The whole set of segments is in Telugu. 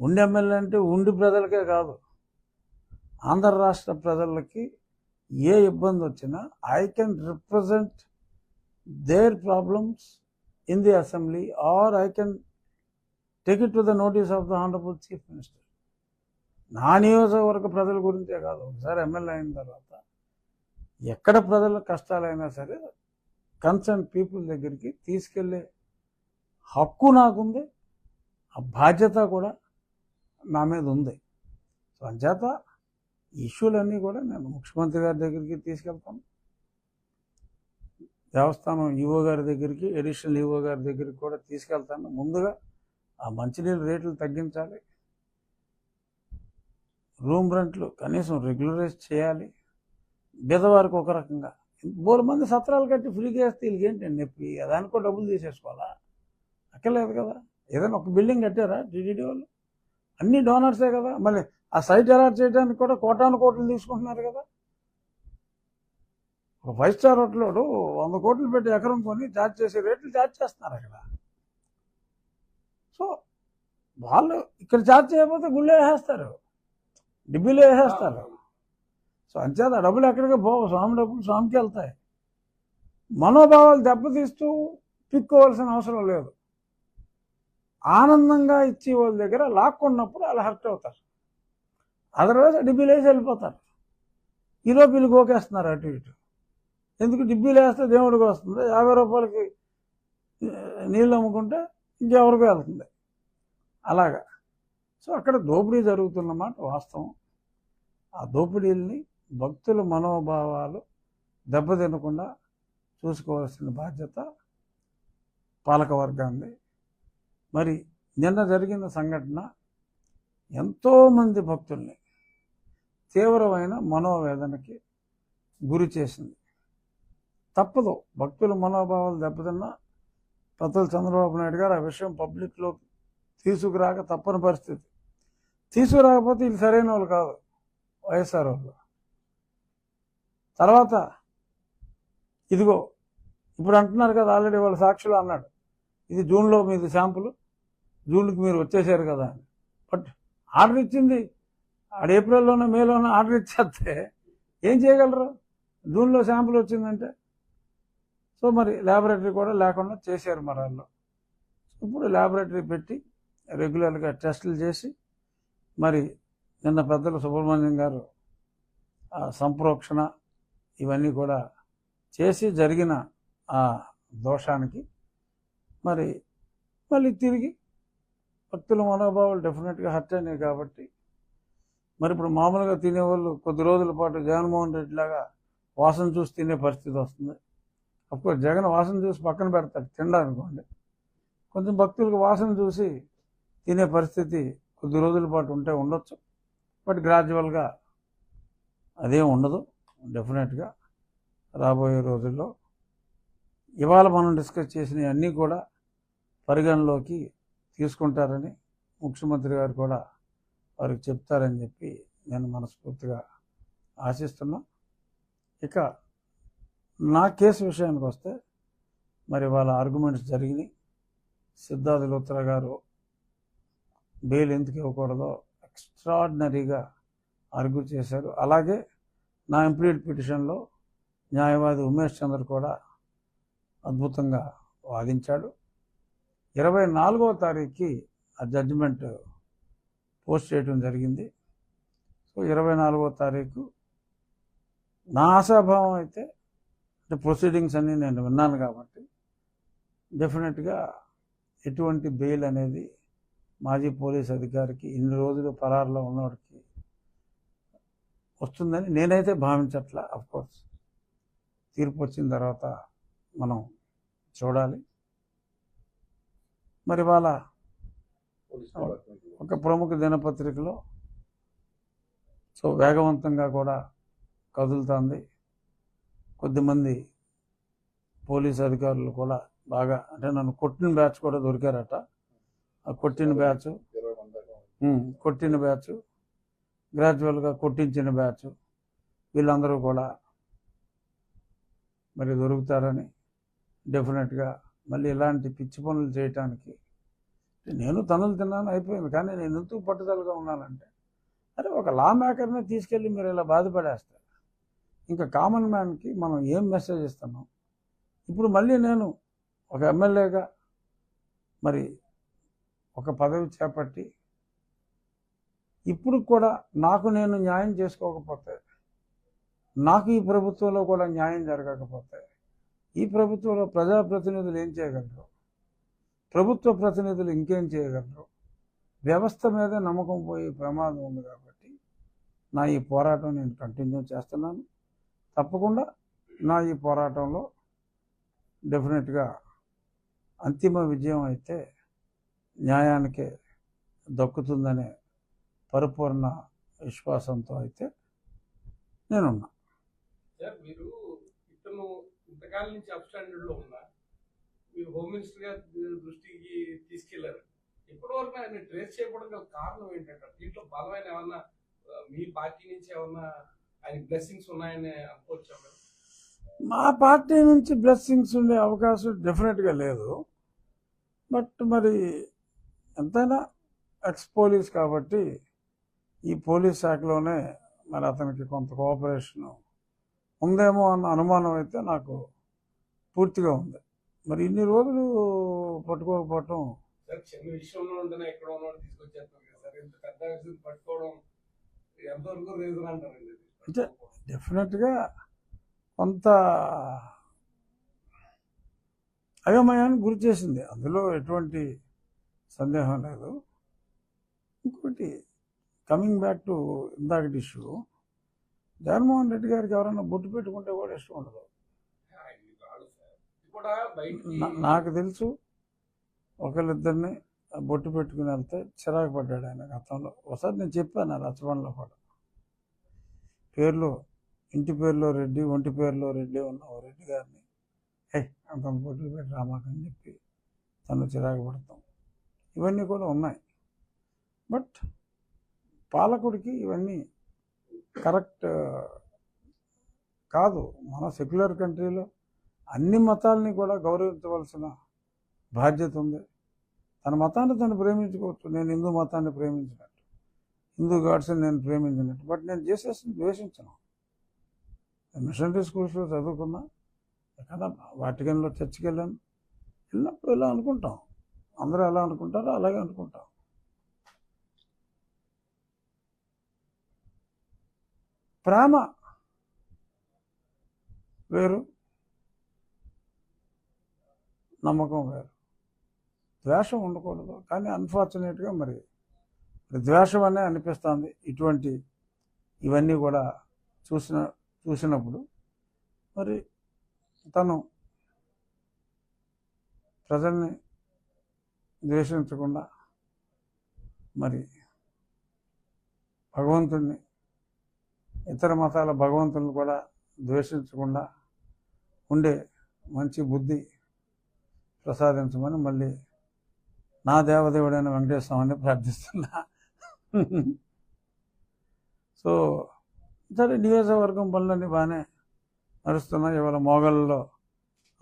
ఉండి ఎమ్మెల్యే అంటే ఉండి ప్రజలకే కాదు. ఆంధ్ర రాష్ట్ర ప్రజలకి ఏ ఇబ్బంది వచ్చినా I can represent their problems in the assembly or I can take it to the notice of the honourable chief minister. నా నియోజకవర్గ ప్రజల గురించే కాదు. ఒకసారి ఎమ్మెల్యే అయిన తర్వాత ఎక్కడ ప్రజల కష్టాలైనా సరే కన్సర్న్ పీపుల్ దగ్గరికి తీసుకెళ్ళే హక్కు నాకుంది. ఆ బాధ్యత కూడా నా మీద ఉంది. సో అంచేత ఇష్యూలన్నీ కూడా నేను ముఖ్యమంత్రి గారి దగ్గరికి తీసుకెళ్తాను. దేవస్థానం ఈవో గారి దగ్గరికి ఎడిషనల్ ఈవో గారి దగ్గరికి కూడా తీసుకెళ్తాను. ముందుగా ఆ మంచినీళ్ళ రేట్లు తగ్గించాలి. రూమ్ రెంట్లు కనీసం రెగ్యులరైజ్ చేయాలి. బీదవారికి ఒక రకంగా. బోరు మంది సత్రాలు కట్టి ఫ్రీగా వేస్తే వీళ్ళకి ఏంటండి? నొప్పి దానికో డబ్బులు తీసేసుకోవాలా? అక్కర్లేదు కదా. ఏదైనా ఒక బిల్డింగ్ కట్టారా టీటీడీ వాళ్ళు? అన్ని డోనర్సే కదా. మళ్ళీ ఆ సైట్ అలాట్ చేయడానికి కూడా కోటాను కోట్లు తీసుకుంటున్నారు కదా. ఒక ఫైవ్ స్టార్ హోటలోడు వంద కోట్లు పెట్టి ఎకరం కొని చార్జ్ చేసే రేట్లు చార్జ్ చేస్తున్నారు అక్కడ సో వాళ్ళు ఇక్కడ చార్జ్ చేయకపోతే గుళ్ళు వేసేస్తారు. డిబ్బీలో వేసేస్తారు. సో అంచేత డబ్బులు ఎక్కడికి పోవు. స్వామి డబ్బులు స్వామికి వెళ్తాయి. మనోభావాలు దెబ్బతీస్తూ పిక్కోవాల్సిన అవసరం లేదు. ఆనందంగా ఇచ్చే వాళ్ళ దగ్గర లాక్కున్నప్పుడు అలా హర్ట్ అవుతారు. అదర్వైజ్ డిబ్బీలు వేసి వెళ్ళిపోతారు. ఈరోజు వీళ్ళు గోకేస్తున్నారు అటు ఇటు. ఎందుకు డిబ్బీలు వేస్తే దేవుడికి వస్తుంది యాభై రూపాయలకి నీళ్ళు అమ్ముకుంటే ఇంకెవరికి వెళ్తుంది. అలాగా. సో అక్కడ దోపిడీ జరుగుతున్నమాట వాస్తవం. ఆ దోపిడీల్ని భక్తుల మనోభావాలు దెబ్బతినకుండా చూసుకోవాల్సిన బాధ్యత పాలకవర్గాన్ని మరి నిన్న జరిగిన సంఘటన ఎంతోమంది భక్తుల్ని తీవ్రమైన మనోవేదనకి గురి చేసింది. తప్పదు. భక్తుల మనోభావాలు దెబ్బతిన్నా పెద్దలు చంద్రబాబు నాయుడు గారు ఆ విషయం పబ్లిక్లో తీసుకురాక తప్పని పరిస్థితి. తీసుకురాకపోతే వీళ్ళు సరైన వాళ్ళు కాదు వైఎస్ఆర్ వాళ్ళు. తర్వాత ఇదిగో ఇప్పుడు అంటున్నారు కదా ఆల్రెడీ వాళ్ళ సాక్షులు అన్నాడు. ఇది జూన్లో మీది శాంపుల్. జూన్కి మీరు వచ్చేసారు కదా. అని బట్ ఆర్డర్ ఇచ్చింది. ఆడ ఏప్రిల్లోనో మేలోనో ఆర్డర్ ఇచ్చేస్తే ఏం చేయగలరు? జూన్లో శాంపుల్ వచ్చిందంటే. సో మరి ల్యాబొరేటరీ కూడా లేకుండా చేశారు మరి వాళ్ళు. ఇప్పుడు ల్యాబొరేటరీ పెట్టి రెగ్యులర్గా టెస్టులు చేసి మరి నిన్న పెద్దలు సుబ్రహ్మణ్యం గారు ఆ సంప్రోక్షణ ఇవన్నీ కూడా చేసి జరిగిన ఆ దోషానికి మరి మళ్ళీ తిరిగి భక్తుల మనోభావాలు డెఫినెట్గా హర్ట్ అయినాయి కాబట్టి. మరి ఇప్పుడు మామూలుగా తినేవాళ్ళు కొద్ది రోజుల పాటు జగన్మోహన్ రెడ్డి లాగా వాసన చూసి తినే పరిస్థితి వస్తుంది. అప్పుడు జగన్ వాసన చూసి పక్కన పెడతాడు తినడానుకోండి. కొంచెం భక్తులకు వాసన చూసి తినే పరిస్థితి కొద్ది రోజుల పాటు ఉంటే ఉండొచ్చు. బట్ గ్రాడ్యువల్గా అదేం ఉండదు డెఫినెట్గా రాబోయే రోజుల్లో ఇవాళ మనం డిస్కస్ చేసినవి అన్నీ కూడా పరిగణలోకి తీసుకుంటారని ముఖ్యమంత్రి గారు కూడా వారికి చెప్తారని చెప్పి నేను మనస్ఫూర్తిగా ఆశిస్తున్నా. ఇక నా కేసు విషయానికి వస్తే మరి వాళ్ళ ఆర్గ్యుమెంట్స్ జరిగినాయి. సిద్ధార్థ లూత్రా గారు బెయిల్ ఎందుకు ఇవ్వకూడదో ఎక్స్ట్రాడినరీగా ఆర్గ్యూ చేశారు. అలాగే నా ఎంప్లీడ్ పిటిషన్లో న్యాయవాది ఉమేష్ చంద్ర కూడా అద్భుతంగా వాదించాడు. ఇరవై నాలుగవ తారీఖుకి ఆ జడ్జిమెంట్ పోస్ట్ చేయడం జరిగింది. సో ఇరవై నాలుగో తారీఖు నా ఆశాభావం అయితే అంటే ప్రొసీడింగ్స్ అన్నీ నేను విన్నాను కాబట్టి డెఫినెట్గా ఎటువంటి బెయిల్ అనేది మాజీ పోలీస్ అధికారికి ఇన్ని రోజులు పరారులో ఉన్నవాడికి వస్తుందని నేనైతే భావించట్లా. కోర్స్ తీర్పు వచ్చిన తర్వాత మనం చూడాలి. మరి వాళ్ళ ఒక ప్రముఖ దినపత్రికలో సో వేగవంతంగా కూడా కదులుతుంది. కొద్దిమంది పోలీస్ అధికారులు కూడా బాగా అంటే నన్ను కొట్టిన బ్యాచ్ కూడా దొరికారట. ఆ కొట్టిన బ్యాచ్ కొట్టిన బ్యాచ్ గ్రాడ్యువల్గా కొట్టించిన బ్యాచ్ వీళ్ళందరూ కూడా మరి దొరుకుతారని డెఫినెట్గా మళ్ళీ ఇలాంటి పిచ్చి పనులు చేయటానికి. నేను తనులు తిన్నాను అయిపోయింది. కానీ నేను ఎందుకు పట్టుదలగా ఉన్నానంటే అరే ఒక లా మేకర్ని తీసుకెళ్ళి మీరు ఇలా బాధపడేస్తారు. ఇంకా కామన్ మ్యాన్కి మనం ఏం మెసేజ్ ఇస్తున్నాం? ఇప్పుడు మళ్ళీ నేను ఒక ఎమ్మెల్యేగా మరి ఒక పదవి చేపట్టి ఇప్పుడు కూడా నాకు నేను న్యాయం చేసుకోకపోతే నాకు ఈ ప్రభుత్వంలో కూడా న్యాయం జరగకపోతే ఈ ప్రభుత్వంలో ప్రజాప్రతినిధులు ఏం చేయగలరు? ప్రభుత్వ ప్రతినిధులు ఇంకేం చేయగలరు? వ్యవస్థ మీద నమ్మకం పోయే ప్రమాదం ఉంది కాబట్టి నా ఈ పోరాటం నేను కంటిన్యూ చేస్తున్నాను. తప్పకుండా నా ఈ పోరాటంలో డెఫినెట్గా అంతిమ విజయం అయితే న్యాయానికే దక్కుతుందనే పరిపూర్ణ విశ్వాసంతో అయితే నేనున్నా. మీరు ఇతను ఇంతకాలం నుంచి అప్ స్టాండర్డ్లో ఉన్నా మీరు హోమ్ మినిస్టర్ గారి దృష్టికి తీసుకెళ్ళారు. ఇప్పటి వరకు ఆయన ట్రేస్ చేయకపోవడం గల కారణం ఏంటంటే దీంట్లో బలమైన ఏమన్నా మీ పార్టీ నుంచి ఏమన్నా ఆయన బ్లెస్సింగ్స్ ఉన్నాయని అనుకోవచ్చా మా పార్టీ నుంచి బ్లెస్సింగ్స్ ఉండే అవకాశం డెఫినెట్గా లేదు. బట్ మరి ఎంతైనా ఎక్స్ పోలీస్ కాబట్టి ఈ పోలీస్ శాఖలోనే మరి అతనికి కొంత కోఆపరేషన్ ఉందేమో అన్న అనుమానం అయితే నాకు పూర్తిగా ఉంది. మరి ఇన్ని రోజులు పట్టుకోకపోవటం సార్ చిన్న విషయంలో ఉంటేనే ఎక్కడ ఉన్నాడు తీసుకొచ్చేస్తాం కదా సార్. ఇంత పెద్ద విషయం పట్టుకోవడం ఎంతవరకు రీజన్ అంటారండి? ఇది? అంటే డెఫినెట్గా కొంత అయోమయానికి గురి చేసింది. అందులో ఎటువంటి సందేహం లేదు. ఇంకోటి కమింగ్ బ్యాక్ టు ఇందాకటి ఇష్యూ జగన్మోహన్ రెడ్డి గారికి ఎవరైనా బొట్టు పెట్టుకుంటే కూడా ఇష్టం ఉండదు. కూడా నాకు తెలుసు ఒకళ్ళిద్దరిని బొట్టు పెట్టుకుని వెళ్తే చిరాకు పడ్డాడు ఆయన గతంలో. ఒకసారి నేను చెప్పాను ఆ రచ్చబండలో కూడా. పేర్లు ఇంటి పేరులో రెడ్డి ఒంటి పేరులో రెడ్డి ఉన్న ఓ రెడ్డి గారిని ఏ అంత బొట్లు పెట్టి రామాకని చెప్పి తను చిరాకు పడతాం ఇవన్నీ కూడా ఉన్నాయి. బట్ పాలకుడికి ఇవన్నీ కరెక్ట్ కాదు. మన సెక్యులర్ కంట్రీలో అన్ని మతాలని కూడా గౌరవించవలసిన బాధ్యత ఉంది. తన మతాన్ని తను ప్రేమించుకోవచ్చు. నేను హిందూ మతాన్ని ప్రేమించినట్టు. హిందూ గాడ్స్ని నేను ప్రేమించినట్టు. బట్ నేను చేసేసి ద్వేషించను. మిషనరీ స్కూల్స్లో చదువుకున్నా. ఎక్కడ వాటికన్లో చర్చికి వెళ్ళాను వెళ్ళినప్పుడు ఇలా అనుకుంటాం? అందరూ ఎలా అనుకుంటారో అలాగే అనుకుంటాం. ప్రేమ వేరు నమ్మకం వేరు. ద్వేషం ఉండకూడదు. కానీ అన్ఫార్చునేట్గా మరి ద్వేషం అనే అనిపిస్తుంది. ఇటువంటి ఇవన్నీ కూడా చూసిన చూసినప్పుడు మరి తను ప్రజల్ని ద్వేషించకుండా మరి భగవంతుడిని ఇతర మతాల భగవంతులను కూడా ద్వేషించకుండా ఉండే మంచి బుద్ధి ప్రసాదించమని మళ్ళీ నా దేవదేవుడైన వెంకటేశ్వర ప్రార్థిస్తున్నా. సో సరే నియోజకవర్గం పనులన్నీ బాగానే నడుస్తున్నాయి. ఇవాళ మోగల్లో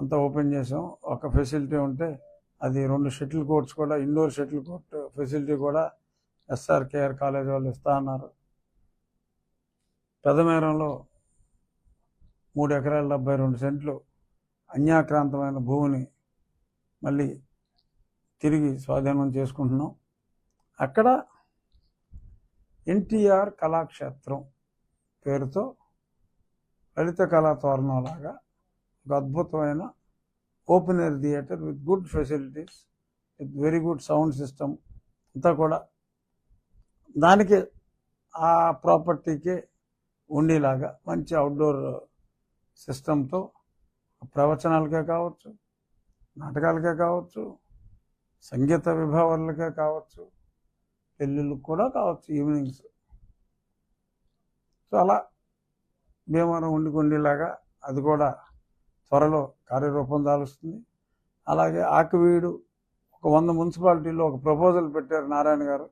అంతా ఓపెన్ చేసాం ఒక ఫెసిలిటీ ఉంటే అది రెండు షటిల్ కోర్ట్స్ కూడా ఇండోర్ షటిల్ కోర్ట్ ఫెసిలిటీ కూడా ఎస్ఆర్కేఆర్ కాలేజ్ వాళ్ళు ఇస్తా అన్నారు. పెదమేరంలో మూడు ఎకరాల డెబ్బై రెండు సెంట్లు అన్యాక్రాంతమైన భూమిని మళ్ళీ తిరిగి స్వాధీనం చేసుకుంటున్నాం. అక్కడ ఎన్టీఆర్ కళాక్షేత్రం పేరుతో లలిత కళా తోరణం లాగా ఒక అద్భుతమైన open air theatre with good facilities with very good sound system అంతా కూడా. దానికి ఆ ప్రాపర్టీకే ఉండేలాగా మంచి అవుట్డోర్ సిస్టంతో ప్రవచనాలకే కావచ్చు నాటకాలకే కావచ్చు సంగీత విభావాలకే కావచ్చు పెళ్ళిళ్ళకి కూడా కావచ్చు ఈవినింగ్స్ సో అలా భీమవరం ఉండి అది కూడా త్వరలో కార్యరూపం దాలుస్తుంది. అలాగే ఆకువీడు ఒక వంద మున్సిపాలిటీలో ఒక ప్రపోజల్ పెట్టారు నారాయణ గారు.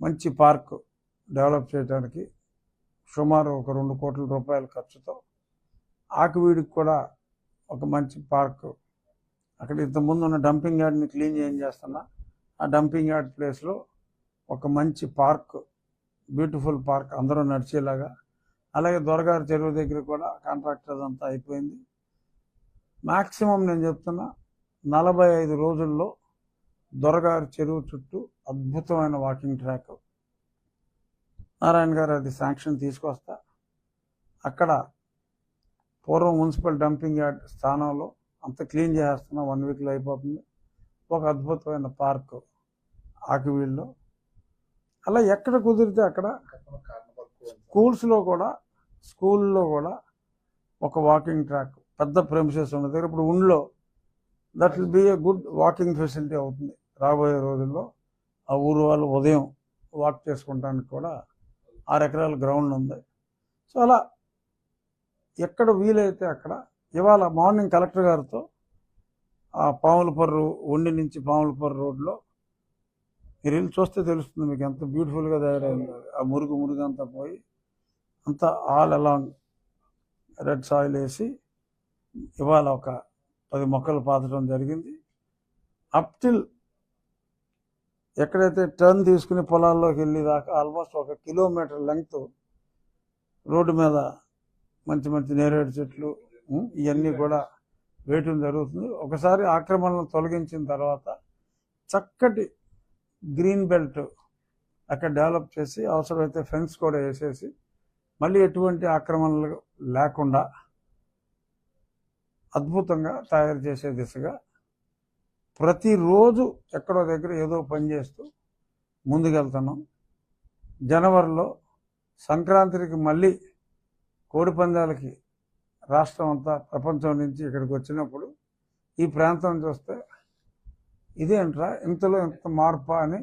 మంచి పార్క్ డెవలప్ చేయడానికి సుమారు ఒక రెండు కోట్ల రూపాయల ఖర్చుతో ఆకువీడికి కూడా ఒక మంచి పార్క్. అక్కడ ఇంతకుముందు ఉన్న డంపింగ్ యార్డ్ని క్లీన్ చేయం చేస్తున్నా. ఆ డంపింగ్ యార్డ్ ప్లేస్లో ఒక మంచి పార్క్ బ్యూటిఫుల్ పార్క్ అందరూ నడిచేలాగా. అలాగే దొరగారి చెరువు దగ్గర కూడా కాంట్రాక్టర్ అంతా అయిపోయింది. మ్యాక్సిమం నేను చెప్తున్నా నలభై ఐదు రోజుల్లో దొరగారు చెరువు చుట్టూ అద్భుతమైన వాకింగ్ ట్రాక్. నారాయణ గారు అది శాంక్షన్ తీసుకొస్తా. అక్కడ పూర్వం మున్సిపల్ డంపింగ్ యార్డ్ స్థానంలో అంత క్లీన్ చేస్తున్నా వన్ వీక్లో అయిపోతుంది. ఒక అద్భుతమైన పార్క్ ఆకివీళ్ళలో అలా ఎక్కడ కుదిరితే అక్కడ స్కూల్స్లో కూడా స్కూల్లో కూడా ఒక వాకింగ్ ట్రాక్ పెద్ద ప్రెమిసెస్ ఉన్న దగ్గర. ఇప్పుడు ఉండ్లో that will be a good walking facility అవుతుంది. రాబోయే రోజుల్లో ఆ ఊరు వాళ్ళు ఉదయం వాక్ చేసుకుంటానికి కూడా ఆరు ఎకరాల గ్రౌండ్ ఉంది. సో అలా ఎక్కడ వీలైతే అక్కడ ఇవాళ మార్నింగ్ కలెక్టర్ గారితో ఆ పాములపర్రు ఉండి నుంచి పాములపర్రు రోడ్లో మీరు వెళ్ళి చూస్తే తెలుస్తుంది మీకు ఎంత బ్యూటిఫుల్గా తయారైంది. ఆ మురుగు మురుగు అంతా పోయి అంతా ఆల్ అలాంగ్ రెడ్ సాయిల్ వేసి ఇవాళ ఒక పది మొక్కలు పాతడం జరిగింది. అప్ టిల్ ఎక్కడైతే టర్న్ తీసుకుని పొలాల్లోకి వెళ్ళి దాకా ఆల్మోస్ట్ ఒక కిలోమీటర్ లెంగ్త్ రోడ్డు మీద మంచి మంచి నేరేడు చెట్లు ఇవన్నీ కూడా వేయటం జరుగుతుంది. ఒకసారి ఆక్రమణలను తొలగించిన తర్వాత చక్కటి గ్రీన్ బెల్ట్ అక్కడ డెవలప్ చేసి అవసరమైతే ఫెన్స్ కూడా వేసేసి మళ్ళీ ఎటువంటి ఆక్రమణలు లేకుండా అద్భుతంగా తయారు చేసే దిశగా ప్రతిరోజు ఎక్కడో దగ్గర ఏదో పని చేస్తూ ముందుకెళ్తున్నాం జనవరిలో సంక్రాంతికి మళ్ళీ కోడి పందాలకి రాష్ట్రం అంతా ప్రపంచం నుంచి ఇక్కడికి వచ్చినప్పుడు ఈ ప్రాంతం చూస్తే ఇదేంట్రా ఇంతలో ఇంత మార్పా అని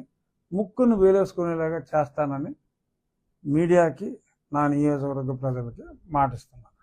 ముక్కును వేలేసుకునేలాగా చేస్తానని మీడియాకి నా నియోజకవర్గ ప్రజలకి మాటిస్తున్నాను.